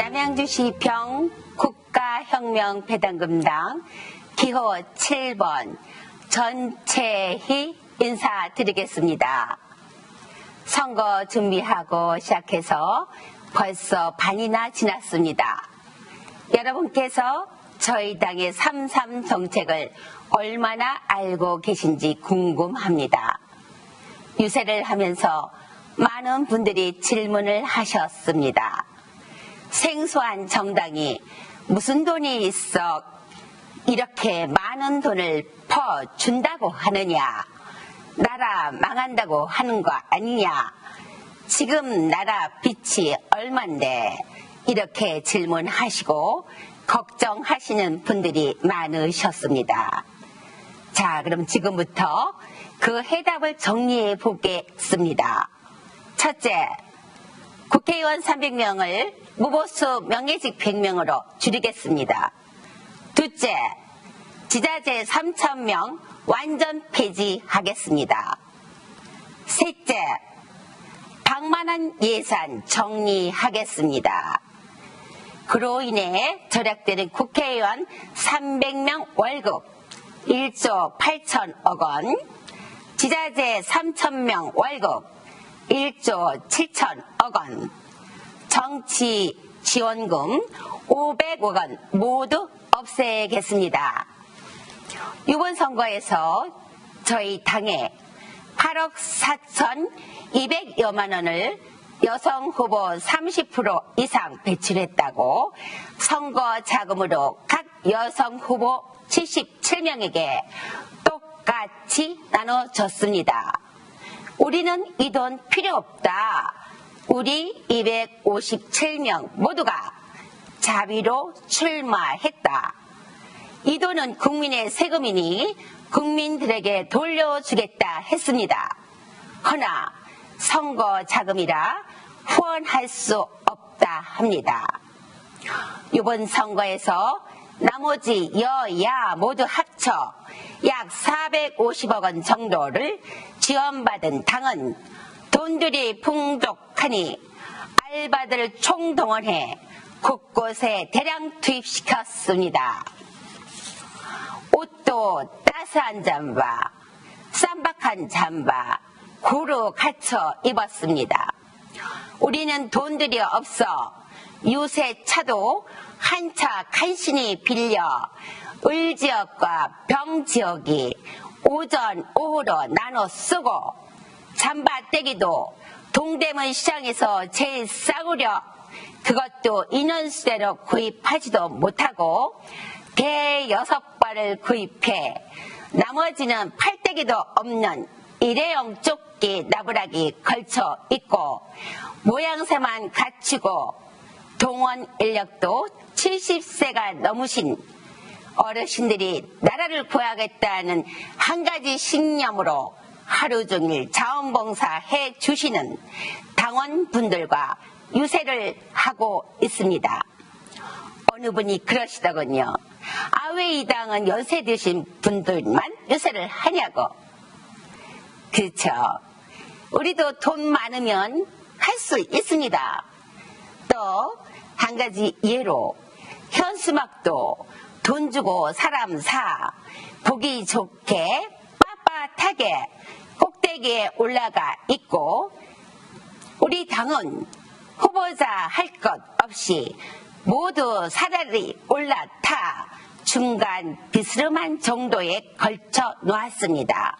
남양주시 병 국가혁명 배당금당 기호 7번 전채희 인사드리겠습니다. 선거 준비하고 시작해서 벌써 반이나 지났습니다. 여러분께서 저희 당의 삼삼 정책을 얼마나 알고 계신지 궁금합니다. 유세를 하면서 많은 분들이 질문을 하셨습니다. 생소한 정당이 무슨 돈이 있어 이렇게 많은 돈을 퍼준다고 하느냐? 나라 망한다고 하는 거 아니냐? 지금 나라 빚이 얼만데 이렇게 질문하시고 걱정하시는 분들이 많으셨습니다. 자, 그럼 지금부터 그 해답을 정리해 보겠습니다. 첫째, 국회의원 300명을 무보수 명예직 100명으로 줄이겠습니다. 둘째, 지자재 3,000명 완전 폐지하겠습니다. 셋째, 방만한 예산 정리하겠습니다. 그로 인해 절약되는 국회의원 300명 월급 1조 8천억 원, 지자재 3천명 월급 1조 7천억 원, 정치 지원금 500억 원 모두 없애겠습니다. 이번 선거에서 저희 당에 8억 4,200여만 원을 여성 후보 30% 이상 배출했다고 선거 자금으로 각 여성 후보 77명에게 똑같이 나눠줬습니다. 우리는 이 돈 필요 없다. 우리 257명 모두가 자비로 출마했다. 이 돈은 국민의 세금이니 국민들에게 돌려주겠다 했습니다. 허나 선거 자금이라 후원할 수 없다 합니다. 이번 선거에서 나머지 여야 모두 합쳐 약 450억 원 정도를 지원받은 당은 돈들이 풍족하니 알바들을 총동원해 곳곳에 대량 투입시켰습니다. 옷도 따스한 잠바, 쌈박한 잠바, 고루 갖춰 입었습니다. 우리는 돈들이 없어 요새 차도 한 차 간신히 빌려 을 지역과 병 지역이 오전, 오후로 나눠 쓰고 잠바떼기도 동대문 시장에서 제일 싸구려 그것도 인원수대로 구입하지도 못하고 개 여섯 발을 구입해 나머지는 팔떼기도 없는 일회용 조끼 나부라기 걸쳐 입고 모양새만 갖추고 동원 인력도 70세가 넘으신 어르신들이 나라를 구하겠다는 한 가지 신념으로 하루 종일 자원봉사 해 주시는 당원분들과 유세를 하고 있습니다. 어느 분이 그러시더군요. 아, 왜 이 당은 연세 드신 분들만 유세를 하냐고. 그렇죠. 우리도 돈 많으면 할 수 있습니다. 또, 한 가지 예로, 현수막도 돈 주고 사람 사, 보기 좋게, 빳빳하게 꼭대기에 올라가 있고, 우리 당은 후보자 할 것 없이 모두 사다리 올라타 중간 비스름한 정도에 걸쳐 놓았습니다.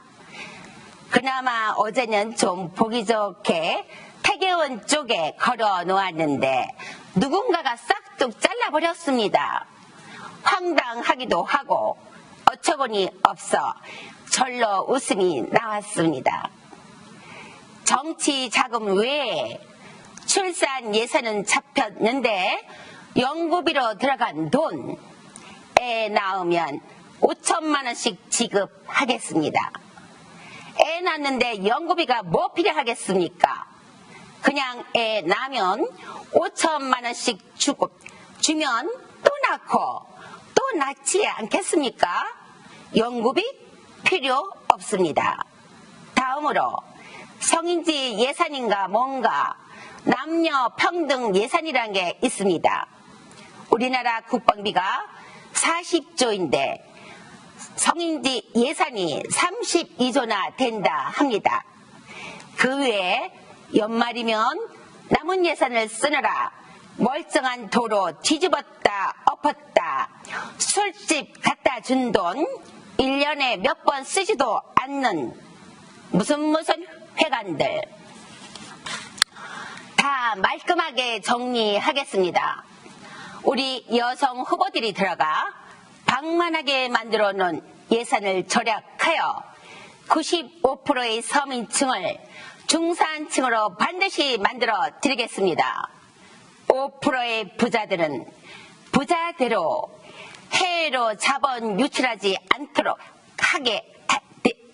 그나마 어제는 좀 보기 좋게 태계원 쪽에 걸어 놓았는데 누군가가 싹둑 잘라버렸습니다. 황당하기도 하고 어처구니 없어 절로 웃음이 나왔습니다. 정치 자금 외에 출산 예산은 잡혔는데 연구비로 들어간 돈, 애 낳으면 5천만 원씩 지급하겠습니다. 애 낳는데 연구비가 뭐 필요하겠습니까? 그냥 애 낳으면 5천만 원씩 주고 주면 또 낳고 또 낳지 않겠습니까? 연구비 필요 없습니다. 다음으로 성인지 예산인가 뭔가 남녀 평등 예산이라는 게 있습니다. 우리나라 국방비가 40조인데 성인지 예산이 32조나 된다 합니다. 그 외에 연말이면 남은 예산을 쓰느라 멀쩡한 도로 뒤집었다 엎었다 술집 갖다 준 돈 1년에 몇 번 쓰지도 않는 무슨 무슨 회관들 다 말끔하게 정리하겠습니다. 우리 여성 후보들이 들어가 방만하게 만들어 놓은 예산을 절약하여 95%의 서민층을 중산층으로 반드시 만들어 드리겠습니다. 5%의 부자들은 부자대로 해외로 자본 유출하지 않도록 하게,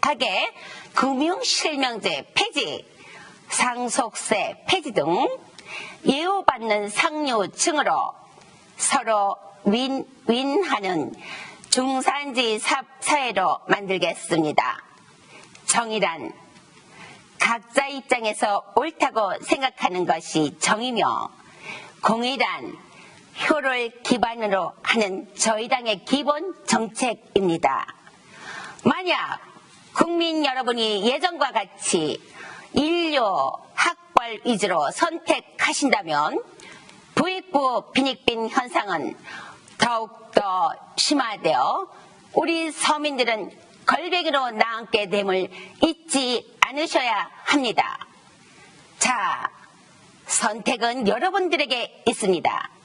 하게 금융실명제 폐지, 상속세 폐지 등 예우받는 상류층으로 서로 윈윈하는 중산지 사- 사회로 만들겠습니다. 정의란 각자 입장에서 옳다고 생각하는 것이 정이며 공의란 효를 기반으로 하는 저희 당의 기본 정책입니다. 만약 국민 여러분이 예전과 같이 인류 학벌 위주로 선택하신다면 부익부 빈익빈 현상은 더욱더 심화되어 우리 서민들은 걸베기로 나앉게 됨을 잊지 않으셔야 합니다. 자, 선택은 여러분들에게 있습니다.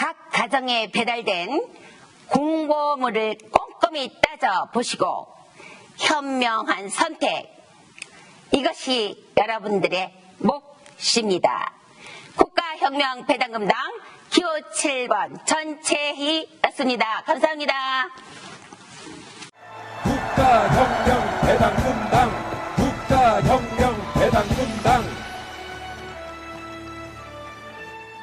각 가정에 배달된 공고물을 꼼꼼히 따져 보시고 현명한 선택 이것이 여러분들의 몫입니다. 국가혁명 배당금당 기호 7번 전채희였습니다. 감사합니다. 국가혁명 배당금당 국가혁명 배당금당